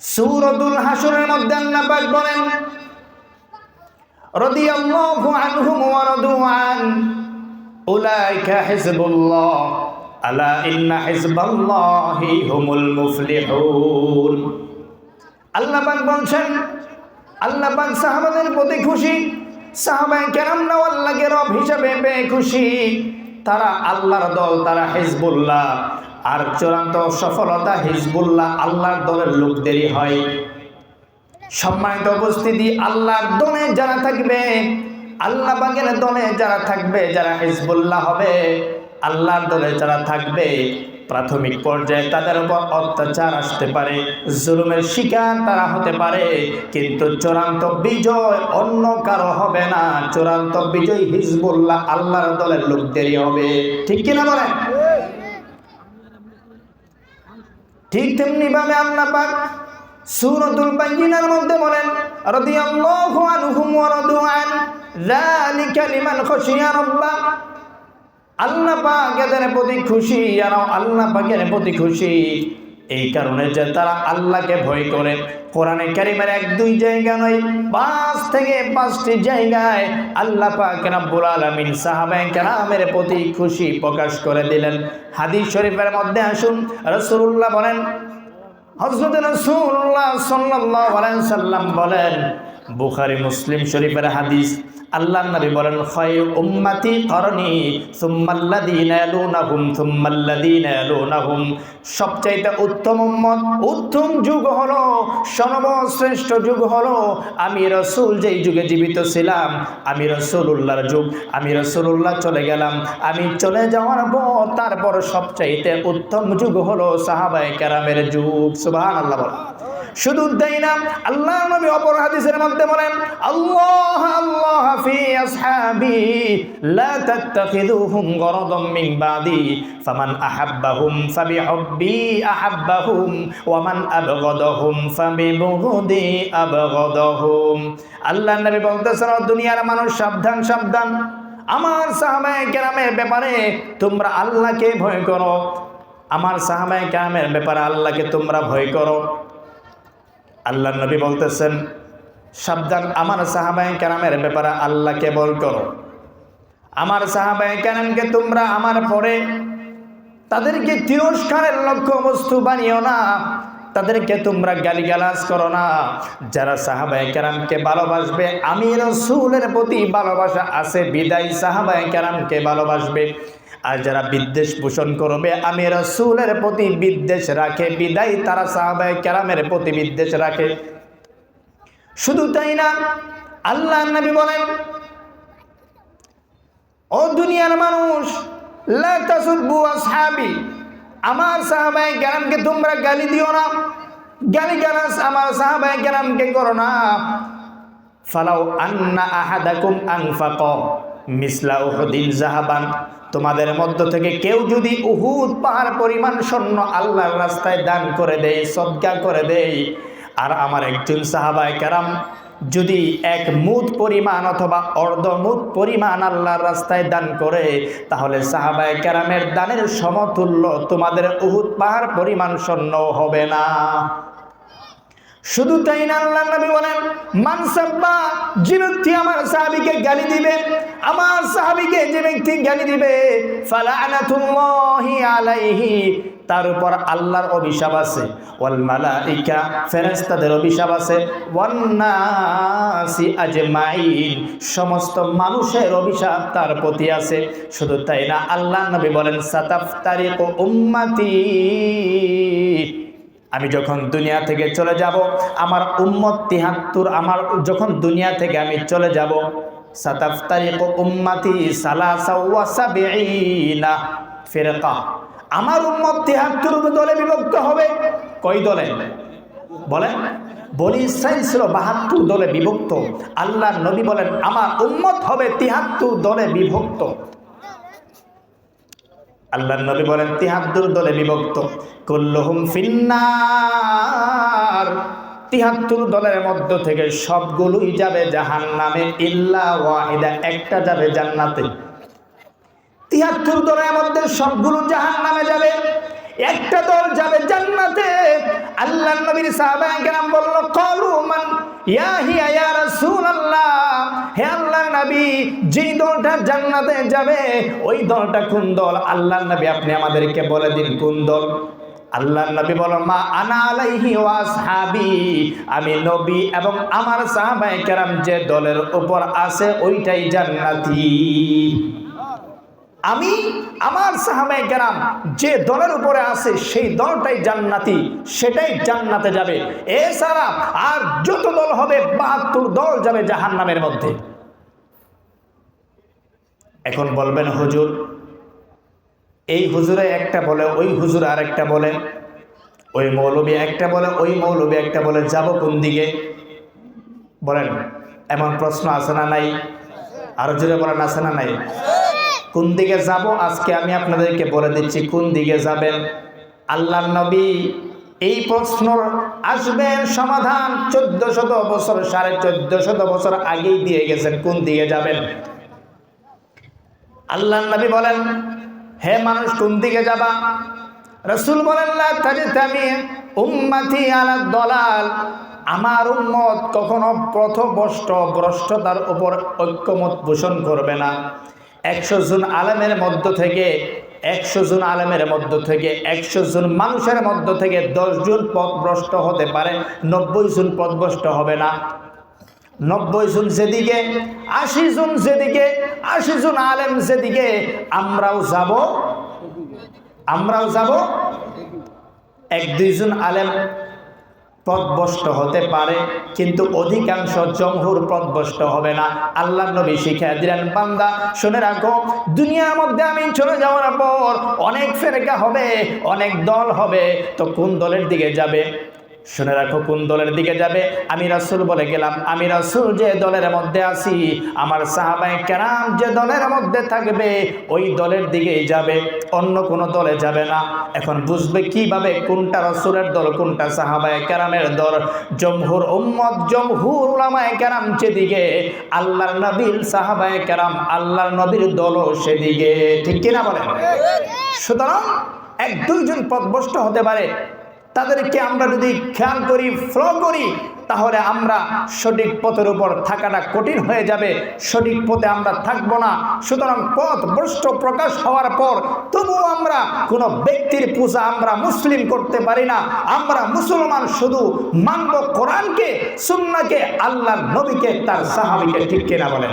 সূরাতুল হাসরের মধ্যে আল্লাহ পাক বলেন, রাদিয়াল্লাহু আনহুম ওয়া রাদু আন, উলাইকা হিজবুল্লাহ, আলা ইন্না হিজবাল্লাহি হুমুল মুফলিহুন। আল্লাহ পাক বলছেন, আল্লাহ পাক সাহাবাদের প্রতি খুশি, সাহাবায়ে কেরামরাও আল্লাহকে রব হিসাবে পেয়ে খুশি। তারা আল্লাহর দল, তারা হিজবুল্লাহ। আর চূড়ান্ত সফলতা হিজবুল্লাহ আল্লাহর দলের লোকদেরই হয়। সম্মানিত উপস্থিতি, আল্লাহর দলে যারা থাকবে, আল্লাহ বাগের দলে যারা থাকবে, যারা হিজবুল্লাহ হবে, আল্লাহর দলে যারা থাকবে, প্রাথমিক পর্যায়ে তাদের উপর অত্যাচার আসতে পারে, জুলুমের শিকার তারা হতে পারে, কিন্তু চূড়ান্ত বিজয় অন্য কারও হবে না। চূড়ান্ত বিজয় হিজবুল্লাহ আল্লাহর দলের লোকদেরই হবে। ঠিক কিনা বলেন? ঠিক তেমনি ভাবে আল্লাহ পাক সূরাতুল বাইয়িনার মধ্যে বলেন, রাদিয়াল্লাহু আনহুম ওয়া রাদু যালিকা লিমান খাশিয়া রাব্বা। আল্লাহ পাক এদের প্রতি খুশি, আর আল্লাহ পাকের প্রতি খুশি। এই কারণে যে তারা আল্লাহকে ভয় করে। কোরআনে কারিমের এক, দুই জায়গা নয়, পাঁচ থেকে পাঁচটি জায়গায় আল্লাহ পাক আলামিন সাহাবায়ে কেরামের প্রতি খুশি প্রকাশ করে দিলেন। হাদিস শরীফের মধ্যে আসুন রসুল্লাহ বলেন, হযরত রাসূলুল্লাহ সাল্লাল্লাহু সাল্লাম বলেন বুখারী, মুসলিম শরীফের হাদিস, আল্লাহ নবী বলেন খয় উম্মতি ইয়ালুনাহুম, সুম্মাল্লাযীনা ইয়ালুনাহুম। সবচাইতে উত্তম উম্মত, উত্তম যুগ হলো, সর্বশ্রেষ্ঠ যুগ হলো, আমি রসুল যেই যুগে জীবিত ছিলাম, আমি রসুল্লাহর যুগ, আমি রসুল্লাহ চলে গেলাম, আমি চলে যাওয়ার পর তারপর সবচাইতে উত্তম যুগ হলো সাহাবাই কেরামের যুগ। সুবহানাল্লাহ বলা শুধু তাই না, আল্লাহ নবী অপর হাদিসের মধ্যে বলেন, আল্লাহ আল্লাহ ফি আসহাবি, লা তাত্তাখিযুহুম গরাদাম মিন বাদি, ফামান আহাব্বাহুম ফাবিহুব্বি আহাব্বাহুম, ওয়া মান আবগাদাহুম ফাবিবুগদি আবগাদাহুম। আল্লাহ নবী বলতেছেন, "ও দুনিয়ার মানুষ, সাবধান সাবধান। আমার সাহাবায়ে কেরামের ব্যাপারে তোমরা আল্লাহকে ভয় করো। আমার সাহাবায়ে কেরামের ব্যাপারে আল্লাহকে তোমরা ভয় করো। আল্লাহ নবী বলতেছেন, সাবধান, আমার সাহাবায় কেরামের ব্যাপারে আল্লাহকে বল করো। আমার সাহাবায় কেরামকে তোমরা আমার পরে তাদেরকে তিরস্কারের লক্ষ্য বস্তু বানিও না। তাদেরকে তোমরা গালিগালাজ করো না। যারা সাহাবায় কেরামকে ভালোবাসবে, আমি রসুলের প্রতি ভালোবাসা আছে, বিদায় সাহাবায় কেরামকে ভালোবাসবে। আর যারা বিদ্বেষ পোষণ করবে, আমি রসুলের প্রতি বিদ্বেষ রাখে, বিদায় তারা সাহাবায় ক্যারামের প্রতি বিদ্বেষ রাখে। শুধু তাই না, আল্লাহ নবী বলেন, ও দুনিয়ার মানুষ আসহাবি, আমার সাহাবায়ে কেরামকে তোমরা গালি দিও না, গালি গালাস আমার সাহাবায়ে কেরামকে করো না। ফালাউ আন্না আহাদাকুম আনফাক। মিসলা উহুদিন জাহাবান, তোমাদের মধ্য থেকে কেউ যদি উহুদ পাহাড় পরিমাণ স্বর্ণ আল্লাহর রাস্তায় দান করে দেয় সদ্গা করে দেয়, আর আমার একজন সাহাবায় কেরাম যদি এক মুদ পরিমাণ অথবা অর্ধমুদ পরিমাণ আল্লাহর রাস্তায় দান করে, তাহলে সাহাবায় কেরামের দানের সমতুল্য তোমাদের উহুদ পাহাড় পরিমাণ স্বর্ণ হবে না। শুধু তাই না আল্লাহ নবী বলেন মানসাব্বা যে ব্যক্তি আমার সাহাবীকে গালি দিবে আমার সাহাবীকে যে ব্যক্তি গালি দিবে আলাইহি, তার উপর আল্লাহর অভিশাপ আছে। ওয়াল মালাইকা, ফেরেশতাদের অভিশাপ আছে। ওয়ান নাসি আজমাইন, সমস্ত মানুষের অভিশাপ তার প্রতি আছে। শুধু তাই না, আল্লাহ নবী বলেন, সাতাফতারিকু উম্মতি। আমি যখন দুনিয়া থেকে চলে যাব, আমার উম্মত তিহাত্তর, আমার যখন দুনিয়া থেকে আমি চলে যাব সাতাফতারিক উম্মাতি সালাসা ওয়া সাবিঈনা। ফিরকা আমার উম্মত তিহাত্তর দলে বিভক্ত হবে। কয় দলে? বলেন। বলি ইসরাইল ছিল বাহাত্তর দলে বিভক্ত। আল্লাহ নবী বলেন, আমার উম্মত হবে তিহাত্তর দলে বিভক্ত। আল্লাহ নবী বলেন, তিহাত্তর দলে বিভক্ত। কুল্লুহুম ফিন্নার। তিহাত্তর দলের মধ্য থেকে সবগুলোই যাবে জাহান নামে ইল্লা ওয়াহিদা, একটা যাবে জান্নাতে। তিহাত্তর দলের মধ্যে সবগুলো জাহান নামে যাবে, একটা দল যাবে জান্নাতে। আল্লাহ নবী নবীর সাহাবায়ে কেরাম বলল, কলু মান ইয়া ইয়া রাসূলুল্লাহ। হে আল্লাহর নবী, যেই দলটা জান্নাতে যাবে, ওই দলটা কোন দল? আল্লাহর নবী আপনি আমাদেরকে বলে দিন কোন দল? আল্লাহর নবী বলো, মা আনা আলাইহি ওয়া আসহাবি। আমি নবী এবং আমার সাহাবায়ে কেরাম যে দলের উপর আছে, ওইটাই জান্নাতি। আমি আমার সাহাবায়ে কেরাম যে দলের উপরে আছে, সেই দলটাই জান্নাতি, সেটাই জান্নাতে যাবে। এছাড়া আর যত দল হবে, বাহাত্তর দল যাবে জাহান্নামের মধ্যে। এখন বলবেন, হুজুর এই হুজুরে একটা বলে, ওই হুজুর আরেকটা বলে, ওই মৌলবী একটা বলে, ওই মৌলবী একটা বলে, যাব কোন দিকে? বলেন, এমন প্রশ্ন আছে না নাই? আরও জোরে বলেন, আছে না নাই? কোন দিকে যাব? আজকে আমি আপনাদেরকে বলে দিচ্ছি, কোন দিকে যাবেন? আল্লাহ নবী এই প্রশ্ন আসবেন সমাধান চোদ্দ শত বছর, সাড়ে চোদ্দ শত বছর আগেই দিয়ে গেছেন, কোন দিকে যাবেন? আল্লাহ নবী বলেন হে মানুষ, কোন দিকে যাবা? রসুল বলেন, লা তাজতামি উম্মতি আলা দলাল। আমার উম্মত কখনো প্রথভ্রষ্ট ভ্রষ্টতার উপর ঐক্যমত পোষণ করবে না। একশো জন আলেমের মধ্য থেকে, একশো জন আলেমের মধ্য থেকে, একশো জন মানুষের মধ্য থেকে দশ জন পথভ্রষ্ট হতে পারে, নব্বই জন পথভ্রষ্ট হবে না। নব্বই জন যেদিকে, আশি জন যেদিকে, আশি জন আলেম যেদিকে, আমরাও যাব আমরাও যাব। এক দুইজন আলেম পদভষ্ট হতে পারে, কিন্তু অধিকাংশ জমহুর পদভষ্ট হবে না। আল্লাহ নবী শিখা দিলেন, বান্দা, শুনে রাখো, দুনিয়ার মধ্যে আমি চলে যাওয়ার পর অনেক ফেরেকা হবে, অনেক দল হবে, তো কোন দলের দিকে যাবে? শুনে রাখো, কোন দলের দিকে যাবে? আমি রাসুল বলে গেলাম, আমি রাসুল যে দলের মধ্যে আছি, আমার সাহাবাই কেরাম যে দলের মধ্যে থাকবে, ওই দলের দিকেই যাবে, অন্য কোনো দলে যাবে না। এখন বুঝবে কীভাবে কোনটা রসুলের দল, কোনটা সাহাবায় কেরামের দল? জমহুর উম্মত, জমহুর উলামায় কেরাম যেদিকে, আল্লাহর নবীর সাহাবায় কেরাম, আল্লাহর নবীর দলও সেদিকে। ঠিক কিনা বলেন? সুতরাং এক দুইজন পথভ্রষ্ট হতে পারে তাদেরকে আমরা যদি খেয়াল করি ফলো করি, তাহলে আমরা সঠিক পথের উপর থাকাটা কঠিন হয়ে যাবে। সঠিক পথে আমরা থাকব না। সুতরাং পথ ভ্রষ্ট প্রকাশ হওয়ার পর তবুও আমরা কোনো ব্যক্তির পূজা আমরা মুসলিম করতে পারি না। আমরা মুসলমান শুধু মানব কোরআনকে সুন্নাকে আল্লাহর নবীকে, তার সাহাবিকে, ঠিক কিনা বলেন?